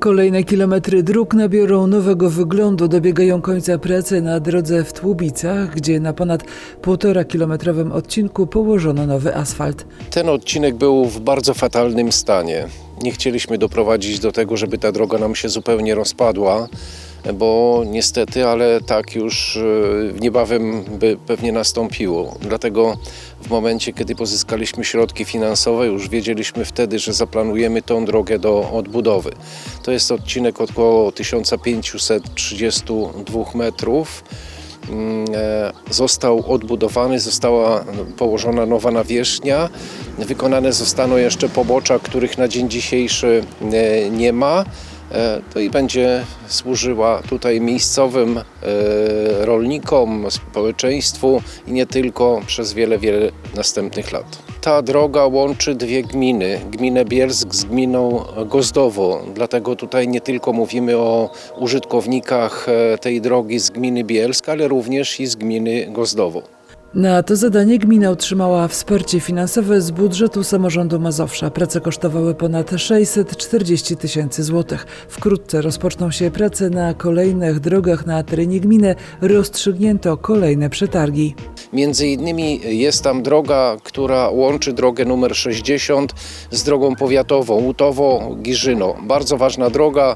Kolejne kilometry dróg nabiorą nowego wyglądu. Dobiegają końca prace na drodze w Tłubicach, gdzie na ponad półtora kilometrowym odcinku położono nowy asfalt. Ten odcinek był w bardzo fatalnym stanie. Nie chcieliśmy doprowadzić do tego, żeby ta droga nam się zupełnie rozpadła, bo niestety, ale tak już e, niebawem by pewnie nastąpiło. Dlatego w momencie, kiedy pozyskaliśmy środki finansowe, już wiedzieliśmy wtedy, że zaplanujemy tą drogę do odbudowy. To jest odcinek około 1532 metrów. Mm, e, został odbudowany, została położona nowa nawierzchnia. Wykonane zostaną jeszcze pobocza, których na dzień dzisiejszy e, nie ma. E, To i będzie służyła tutaj miejscowym e, rolnikom, społeczeństwu i nie tylko przez wiele, wiele następnych lat. Ta droga łączy dwie gminy, gminę Bielsk z gminą Gozdowo. Dlatego tutaj nie tylko mówimy o użytkownikach e, tej drogi z gminy Bielsk, ale również i z gminy Gozdowo. Na to zadanie gmina otrzymała wsparcie finansowe z budżetu samorządu Mazowsza. Prace kosztowały ponad 640 tysięcy złotych. Wkrótce rozpoczną się prace na kolejnych drogach na terenie gminy. Rozstrzygnięto kolejne przetargi. Między innymi jest tam droga, która łączy drogę numer 60 z drogą powiatową Łutowo-Giżyno. Bardzo ważna droga.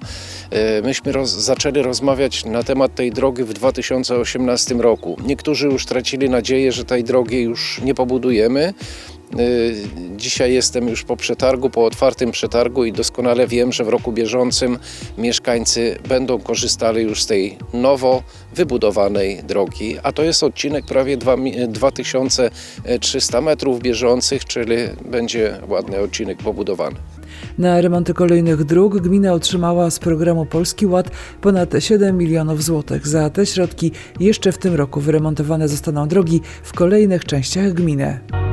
E, Myśmy roz, zaczęli rozmawiać na temat tej drogi w 2018 roku. Niektórzy już tracili nadzieję, że tej drogi już nie pobudujemy. E, Dzisiaj jestem już po przetargu, po otwartym przetargu i doskonale wiem, że w roku bieżącym mieszkańcy będą korzystali już z tej nowo wybudowanej drogi, a to jest odcinek prawie dwa mi- 2300 metrów bieżących, czyli będzie ładny odcinek pobudowany. Na remonty kolejnych dróg gmina otrzymała z programu Polski Ład ponad 7 milionów złotych. Za te środki jeszcze w tym roku wyremontowane zostaną drogi w kolejnych częściach gminy.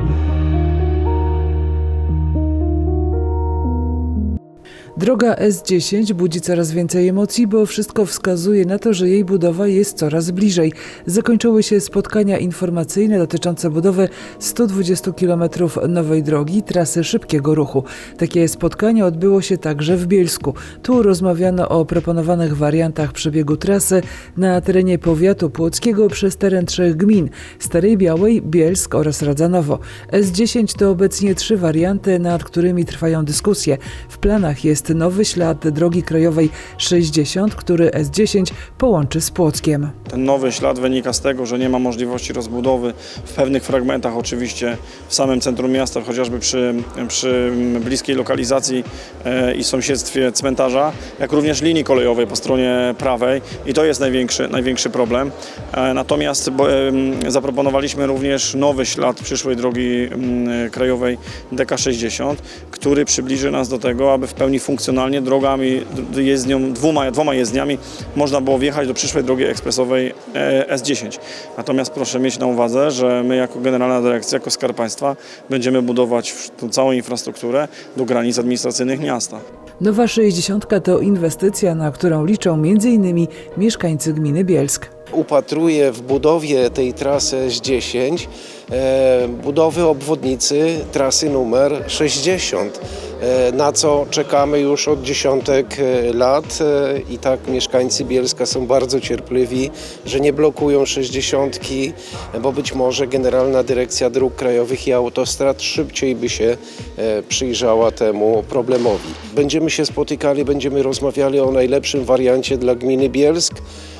Droga S10 budzi coraz więcej emocji, bo wszystko wskazuje na to, że jej budowa jest coraz bliżej. Zakończyły się spotkania informacyjne dotyczące budowy 120 km nowej drogi, trasy szybkiego ruchu. Takie spotkanie odbyło się także w Bielsku. Tu rozmawiano o proponowanych wariantach przebiegu trasy na terenie powiatu płockiego przez teren trzech gmin Starej Białej, Bielsk oraz Radzanowo. S10 to obecnie trzy warianty, nad którymi trwają dyskusje. W planach jest nowy ślad drogi krajowej 60, który S10 połączy z Płockiem. Ten nowy ślad wynika z tego, że nie ma możliwości rozbudowy w pewnych fragmentach, oczywiście w samym centrum miasta, chociażby przy, przy bliskiej lokalizacji e, i sąsiedztwie cmentarza, jak również linii kolejowej po stronie prawej i to jest największy, największy problem. E, Natomiast zaproponowaliśmy również nowy ślad przyszłej drogi krajowej DK60, który przybliży nas do tego, aby w pełni funkcjonalnie drogami, jezdnią, dwoma, dwoma jezdniami można było wjechać do przyszłej drogi ekspresowej e, S10. Natomiast proszę mieć na uwadze, że my jako Generalna Dyrekcja, jako Skarb Państwa będziemy budować tą całą infrastrukturę do granic administracyjnych miasta. Nowa 60 to inwestycja, na którą liczą m.in. mieszkańcy gminy Bielsk. Upatruję w budowie tej trasy S10 e, budowy obwodnicy trasy numer 60, e, na co czekamy już od dziesiątek e, lat e, i tak mieszkańcy Bielska są bardzo cierpliwi, że nie blokują 60, bo być może Generalna Dyrekcja Dróg Krajowych i Autostrad szybciej by się e, przyjrzała temu problemowi. Będziemy się spotykali, będziemy rozmawiali o najlepszym wariancie dla gminy Bielsk e,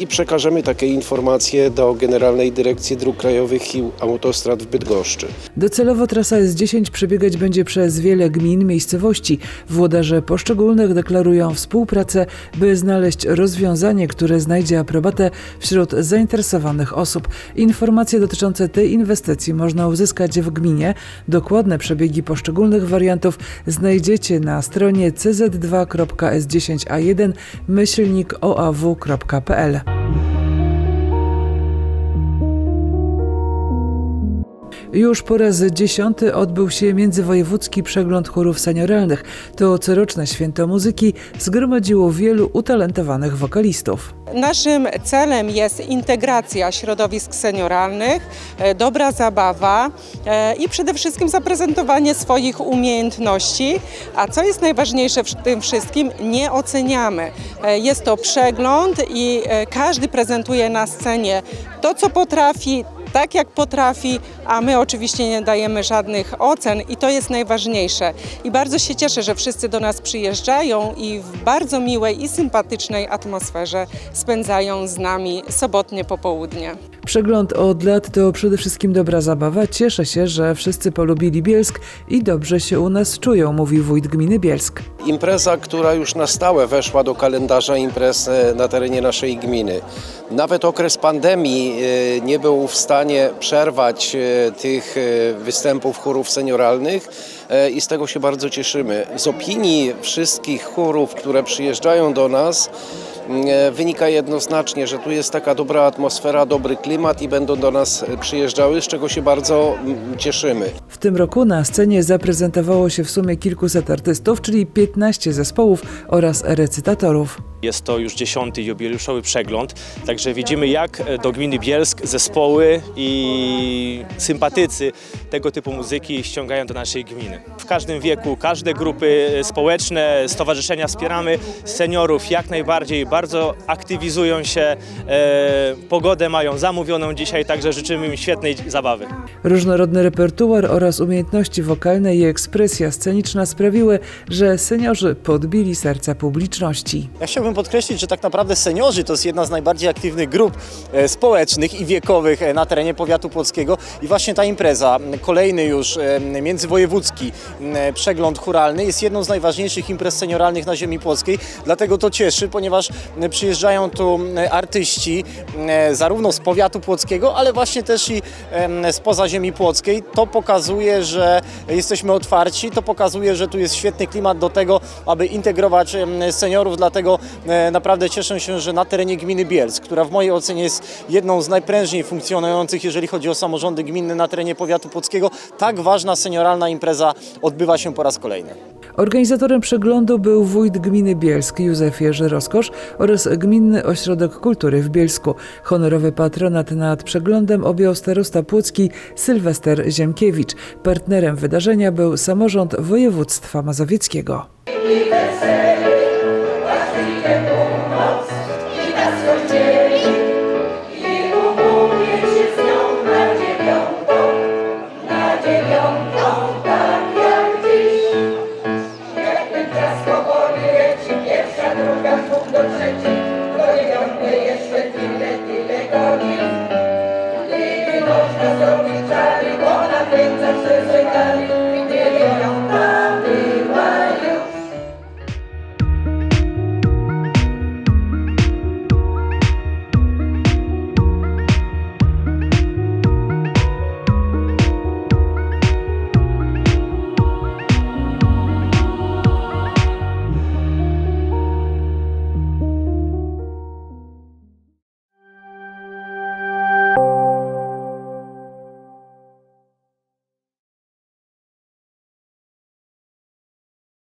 i przekażemy takie informacje do Generalnej Dyrekcji Dróg Krajowych i Autostrad w Bydgoszczy. Docelowo trasa S10 przebiegać będzie przez wiele gmin, miejscowości. Włodarze poszczególnych deklarują współpracę, by znaleźć rozwiązanie, które znajdzie aprobatę wśród zainteresowanych osób. Informacje dotyczące tej inwestycji można uzyskać w gminie. Dokładne przebiegi poszczególnych wariantów znajdziecie na stronie cz2.s10a1 myślnik www.radiomaria.pl Już po raz dziesiąty odbył się Międzywojewódzki Przegląd Chórów Senioralnych. To coroczne święto muzyki zgromadziło wielu utalentowanych wokalistów. Naszym celem jest integracja środowisk senioralnych, e, dobra zabawa e, i przede wszystkim zaprezentowanie swoich umiejętności. A co jest najważniejsze w tym wszystkim, nie oceniamy. E, Jest to przegląd i każdy prezentuje na scenie to, co potrafi, tak jak potrafi, a my oczywiście nie dajemy żadnych ocen i to jest najważniejsze. I bardzo się cieszę, że wszyscy do nas przyjeżdżają i w bardzo miłej i sympatycznej atmosferze spędzają z nami sobotnie popołudnie. Przegląd od lat to przede wszystkim dobra zabawa. Cieszę się, że wszyscy polubili Bielsk i dobrze się u nas czują, mówi wójt gminy Bielsk. Impreza, która już na stałe weszła do kalendarza imprez e, na terenie naszej gminy. Nawet okres pandemii e, nie był w stanie przerwać e, tych występów chórów senioralnych i z tego się bardzo cieszymy. Z opinii wszystkich chórów, które przyjeżdżają do nas, wynika jednoznacznie, że tu jest taka dobra atmosfera, dobry klimat i będą do nas przyjeżdżały, z czego się bardzo mm, cieszymy. W tym roku na scenie zaprezentowało się w sumie kilkuset artystów, czyli 15 zespołów oraz recytatorów. Jest to już dziesiąty jubileuszowy przegląd, także widzimy jak do gminy Bielsk zespoły i sympatycy tego typu muzyki ściągają do naszej gminy. W każdym wieku, każde grupy społeczne, stowarzyszenia wspieramy seniorów jak najbardziej, bardzo aktywizują się, e, pogodę mają zamówioną dzisiaj, także życzymy im świetnej zabawy. Różnorodny repertuar oraz umiejętności wokalne i ekspresja sceniczna sprawiły, że seniorzy podbili serca publiczności. Ja chciałbym podkreślić, że tak naprawdę seniorzy to jest jedna z najbardziej aktywnych grup e, społecznych i wiekowych e, na terenie powiatu płockiego i właśnie ta impreza, kolejny już międzywojewódzki przegląd churalny jest jedną z najważniejszych imprez senioralnych na ziemi płockiej, dlatego to cieszy, ponieważ przyjeżdżają tu m, artyści m, zarówno z powiatu płockiego, ale właśnie też i spoza ziemi płockiej. To pokazuje, że jesteśmy otwarci, to pokazuje, że tu jest świetny klimat do tego, aby integrować seniorów, dlatego e, naprawdę cieszę się, że na terenie gminy Bielsk, która w mojej ocenie jest jedną z najprężniej funkcjonujących, jeżeli chodzi o samorządy gminne na terenie powiatu płockiego, tak ważna senioralna impreza odbywa się po raz kolejny. Organizatorem przeglądu był wójt gminy Bielsk Józef Jerzy Roskosz oraz Gminny Ośrodek Kultury w Bielsku. Honorowy patronat nad przeglądem objął starosta płocki Sylwester Ziemkiewicz. Partnerem wydarzenia był samorząd województwa mazowieckiego.